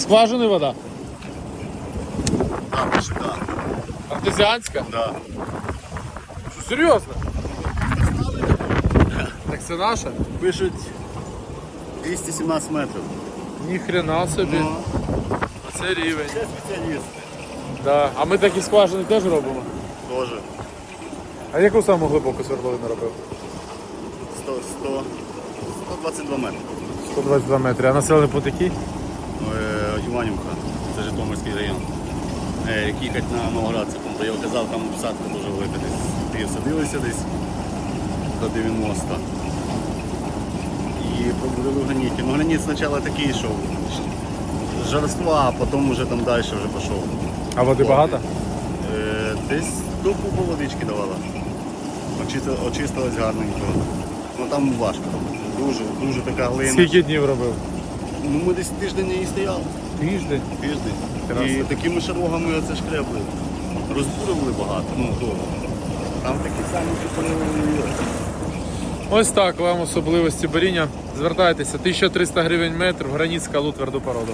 Скважини вода. Так, шикарно. Артезіанська? Да. Що, серйозно? Так це наша? Пишуть 217 метрів. Ніхрена собі. Ну, Це рівень. це спеціалісти. Да. А ми такі скважини теж робимо. Теж А яку саму глибоку свердловину робив? 100, 100, 122 метри. 122 метри. А населений пункт який? Іванівка, це Житомирський район. Е, Як їхати на Новоград, це. Я казав, там посадка дуже велика десь. Ти садилися десь до 90. І пробудили в граніті. Ну граніт спочатку такий, що жарства, а потім вже там далі вже пішов. А води багато? Е, Десь до купу водички давала. Очисти- Очистилось гарненько. Ну там важко. Дуже, дуже така глина. Скільки днів робив? Ну ми десь тиждень і стояли. Тиждень. Тиждень. Краса. І такими шарогами оце шкребли. Розбурили багато, ну довго. Там такі самі припинили. Ось так вам особливості боріння. Звертайтеся, 1300 гривень метр, граніт скалу тверду породу.